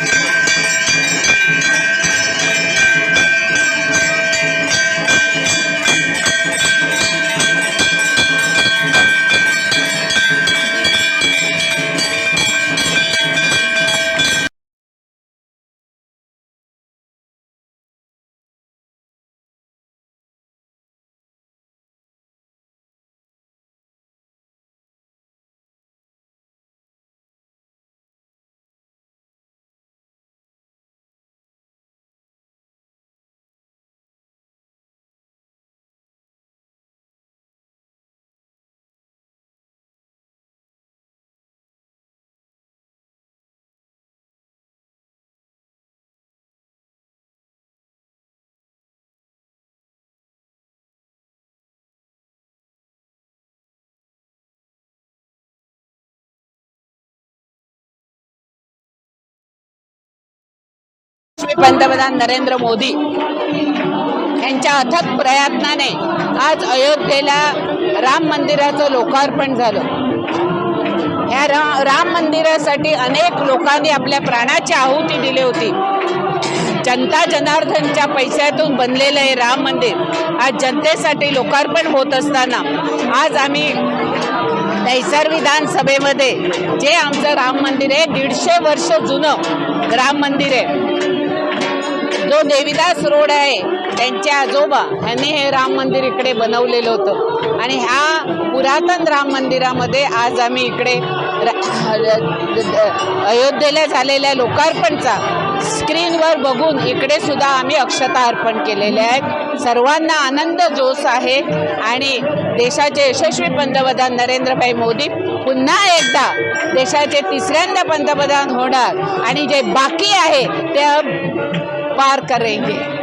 यशस्वी पंतप्रधान नरेंद्र मोदी यांच्या अथक प्रयत्नाने आज अयोध्येला राम मंदिराचं लोकार्पण झालं. या रा राम मंदिरासाठी अनेक लोकांनी आपल्या प्राणाची आहुती दिली होती. जनता जनार्दनच्या पैशातून बनलेलं हे राम मंदिर आज जनतेसाठी लोकार्पण होत असताना आज आम्ही नैसर विधानसभेमध्ये जे आमचं राम मंदिर आहे दीडशे वर्ष जुनं राम मंदिर आहे जो देवीदास रोड आहे त्यांचे आजोबा ह्यांनी हे राम मंदिर इकडे बनवलेलं होतं. आणि ह्या पुरातन राम मंदिरामध्ये आज आम्ही इकडे र- अयोध्येला झालेल्या लोकार्पणचा स्क्रीनवर बघून इकडे सुद्धा आम्ही अक्षता अर्पण केलेले आहेत. सर्वांना आनंद जोश आहे आणि देशाचे यशस्वी पंतप्रधान नरेंद्रभाई मोदी पुन्हा एकदा देशाचे तिसऱ्यांदा पंतप्रधान होणार आणि जे बाकी आहे त्या पार करेंगे।